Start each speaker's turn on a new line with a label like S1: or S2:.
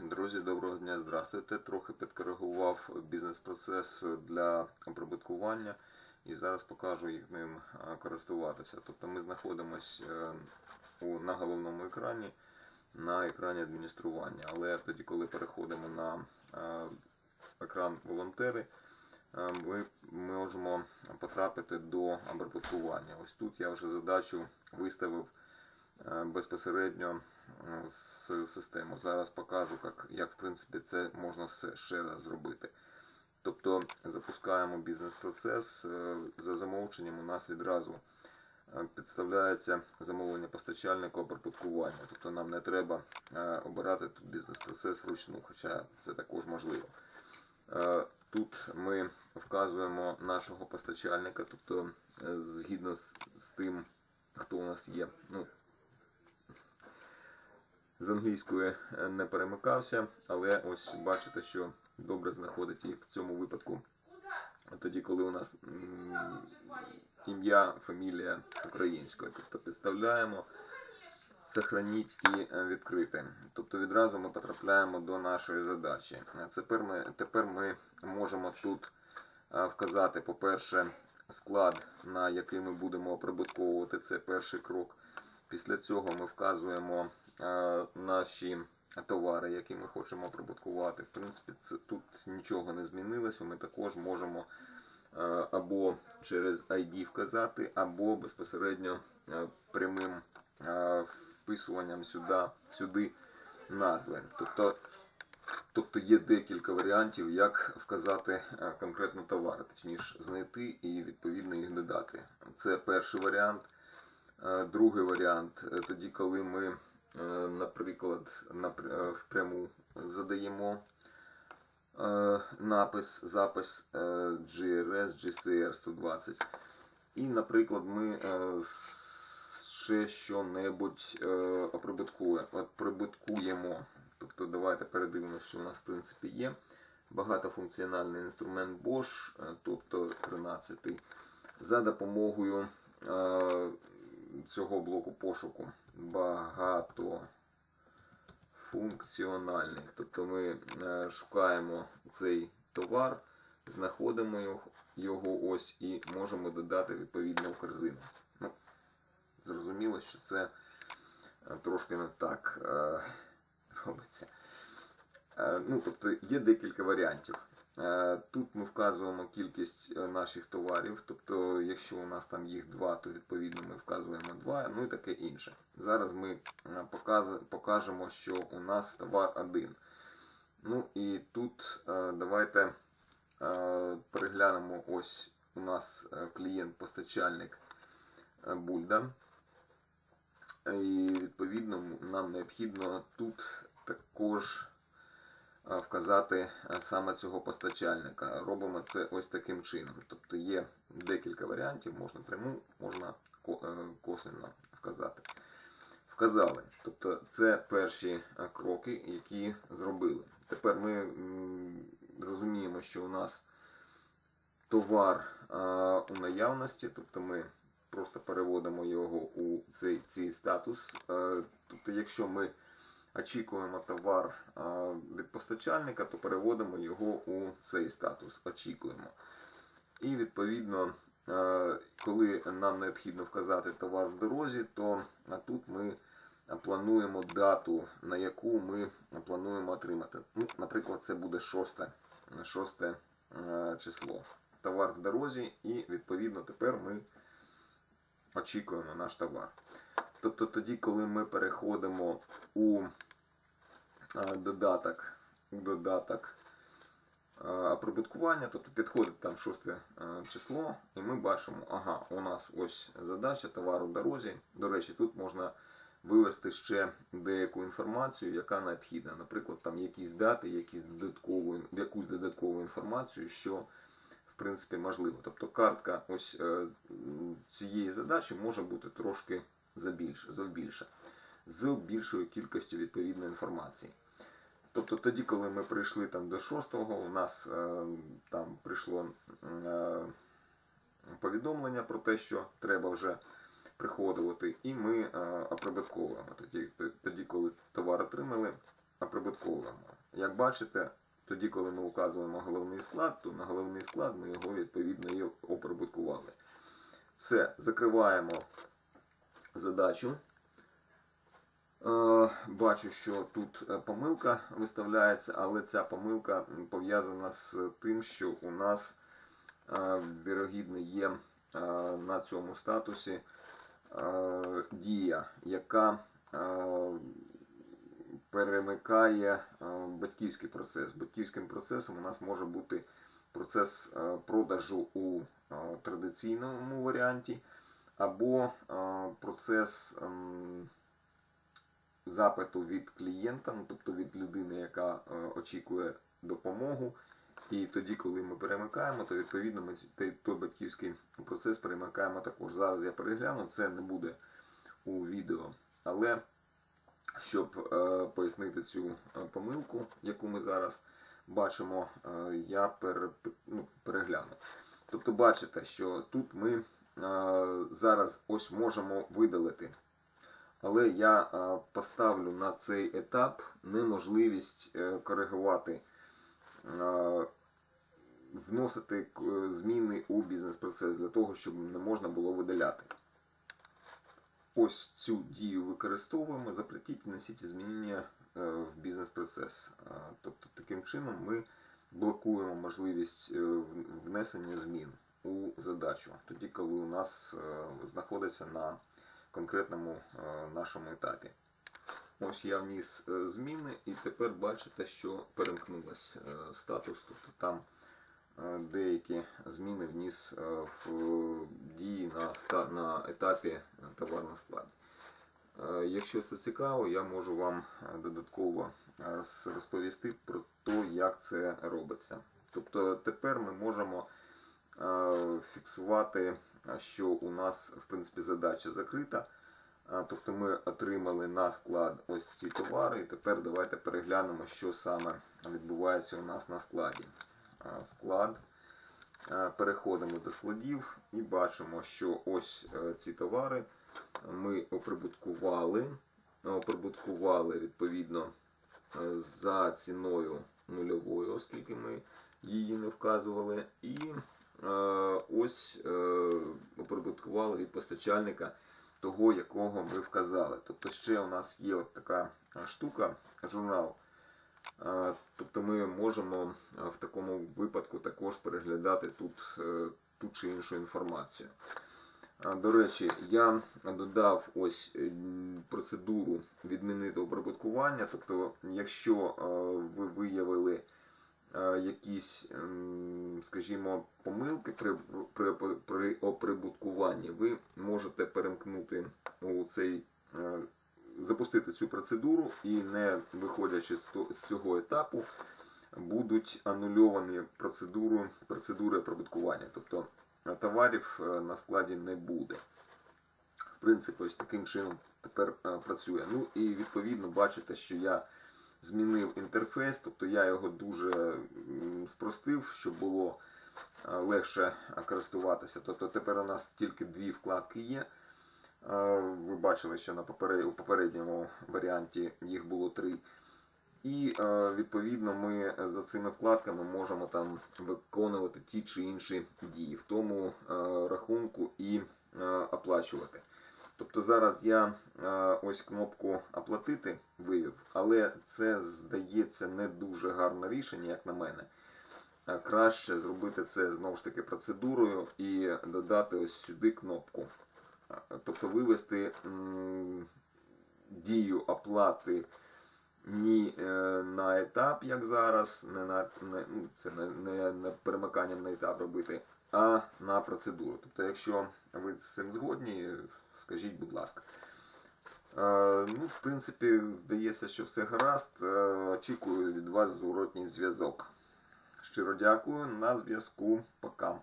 S1: Друзі, доброго дня, здравствуйте. Трохи підкоригував бізнес-процес для оприбуткування і зараз покажу, як ним е, користуватися. Тобто ми знаходимося на головному екрані, на екрані адміністрування. Але тоді, коли переходимо на е, екран волонтери, е, ми можемо потрапити до оприбуткування. Ось тут я вже задачу виставив е, безпосередньо е, з систему. Зараз покажу, як, як в принципі це можна ще раз зробити. Тобто запускаємо бізнес-процес. е, За замовченням у нас відразу е, підставляється замовлення постачальника оприбуткування. Тобто нам не треба обирати тут бізнес-процес вручну, хоча це також можливо. Тут ми вказуємо нашого постачальника, тобто згідно з тим, хто у нас є. Ну, з англійської е, не перемикався, але ось бачите, що добре знаходить і в цьому випадку. Тоді, коли у нас ім'я, фамілія українською. Тобто підставляємо, сохраніть і е, відкрити. Тобто відразу ми потрапляємо до нашої задачі. Тепер ми, тепер ми можемо тут е, вказати, по-перше, склад, на який ми будемо оприбутковувати. Це перший крок. Після цього ми вказуємо наші товари, які ми хочемо оприбуткувати. В принципі, це, тут нічого не змінилося. Ми також можемо е, або через ID вказати, або безпосередньо е, прямим е, вписуванням сюди, сюди назви. Тобто, тобто є декілька варіантів, як вказати е, конкретно товари, точніше знайти і відповідно їх додати. Це перший варіант. Е, Другий варіант е, тоді, коли ми, е, наприклад, напр- е, впряму задаємо е, напис, запис е, GRS, GCR 120. І, наприклад, ми е, ще що-небудь е, оприбуткуємо. Тобто давайте передивимося, що у нас в принципі є. Багатофункціональний інструмент Bosch, е, тобто 13 за допомогою е, цього блоку пошуку багатофункціональний. Тобто ми е, шукаємо цей товар, знаходимо його, ось і можемо додати відповідно в корзину. Ну, зрозуміло, що це е, трошки не так е, робиться. Ну, тобто є декілька варіантів. Е, Тут ми вказуємо кількість е, наших товарів, тобто, якщо у нас там їх два, то відповідно ми вказуємо два, ну і таке інше. Зараз ми е, покажемо, що у нас товар один. Ну і тут давайте переглянемо ось у нас клієнт-постачальник Бульда. І відповідно нам необхідно тут також вказати е, саме цього постачальника. Робимо це ось таким чином. Тобто є декілька варіантів, можна пряму, можна е, косвенно вказати. Вказали. Тобто це перші е, кроки, які зробили. Тепер ми розуміємо, що у нас товар е, у наявності, тобто ми просто переводимо його у цей, цей статус. Е, Тобто, якщо ми очікуємо товар від постачальника, то переводимо його у цей статус. Очікуємо. І відповідно, е, коли нам необхідно вказати товар в дорозі, то тут ми плануємо дату, на яку ми плануємо отримати. Ну, наприклад, це буде 6, 6 е, число. Товар в дорозі, і відповідно тепер ми очікуємо наш товар. Тобто тоді, коли ми переходимо у додаток, у додаток оприбуткування, тобто підходить там 6 е, число, і ми бачимо, ага, у нас ось задача товару дорозі. До речі, тут можна вивести ще деяку інформацію, яка необхідна. Наприклад, там якісь дати, якісь додаткову, якусь додаткову інформацію, що в принципі можливо. Тобто картка ось е, цієї задачі може бути трошки завбільше, з більшою кількістю відповідної інформації. Тобто тоді, коли ми прийшли там до 6-го, у нас е, там прийшло е, повідомлення про те, що треба вже приходувати, і ми е, оприбутковуємо. Тоді, тоді, коли товар отримали, оприбутковуємо. Як бачите, тоді, коли ми указуємо головний склад, то на головний склад ми його відповідно і оприбуткували. Все, закриваємо задачу. Е, Бачу, що тут е, помилка виставляється, але ця помилка пов'язана з тим, що у нас е, вірогідно є на цьому статусі дія, яка перемикає батьківський процес. Батьківським процесом у нас може бути процес продажу у традиційному варіанті, або процес ем, запиту від клієнта, ну, тобто від людини, яка е, очікує допомогу. І тоді, коли ми перемикаємо, то відповідно ми той, батьківський процес перемикаємо також. Зараз я перегляну, це не буде у відео, але щоб е, пояснити цю е, помилку, яку ми зараз бачимо, я ну, перегляну. Тобто бачите, що тут ми зараз ось можемо видалити. Але я поставлю на цей етап неможливість е, коригувати, вносити е, зміни у бізнес-процес для того, щоб не можна було видаляти. Ось цю дію використовуємо, запретіть, внесіть змінення е, в бізнес-процес. Тобто таким чином ми блокуємо можливість внесення змін у задачу, тоді, коли у нас е, знаходиться на конкретному е, нашому етапі. Ось я вніс е, зміни, і тепер бачите, що перемкнулась е, статус, тобто там деякі зміни вніс в дії на, на етапі товарного складу. Якщо це цікаво, я можу вам додатково розповісти про те, як це робиться. Тобто тепер ми можемо фіксувати, е, що у нас в принципі задача закрита. Тобто ми отримали на склад ось ці товари, і тепер давайте переглянемо, що саме відбувається у нас на складі. Склад. Е, Переходимо до складів і бачимо, що ось е, ці товари ми оприбуткували. Оприбуткували відповідно е, за ціною нульовою, оскільки ми її не вказували. І е, ось е, оприбуткували від постачальника того, якого ми вказали. Тобто ще у нас є от така е, штука, журнал. Е, Тобто ми можемо е, в такому випадку також переглядати тут е, ту чи іншу інформацію. Е, До речі, я додав ось е, процедуру відмінити обрабаткування. Тобто, якщо е, ви виявили е, якісь, ем, скажімо, помилки при, при, при оприбуткуванні, ви можете перемкнути у цей, е, запустити цю процедуру і не виходячи з цього етапу, будуть анульовані процедуру, процедури оприбуткування. Тобто е, товарів е, на складі не буде. В принципі, ось таким чином тепер е, працює. Ну і відповідно бачите, що я змінив інтерфейс, тобто я його дуже спростив, щоб було е, легше е, користуватися. Тобто тепер у нас тільки дві вкладки є. Е, Ви бачили, що на попере- у попередньому варіанті їх було три. І відповідно ми за цими вкладками можемо там виконувати ті чи інші дії в тому рахунку і оплачувати. Тобто зараз я е, ось кнопку оплатити вивів, але це здається не дуже гарне рішення, як на мене. Краще зробити це знову ж таки процедурою і додати ось сюди кнопку. Тобто вивести дію оплати ні е, на етап, як зараз, не на не, ну, це не, не, не перемиканням на етап робити, а на процедуру. Тобто, якщо ви з цим згодні, скажіть, будь ласка. Е, ну, в принципі, здається, що все гаразд. Е, очікую від вас зворотній зв'язок. Щиро дякую. На зв'язку. Пока.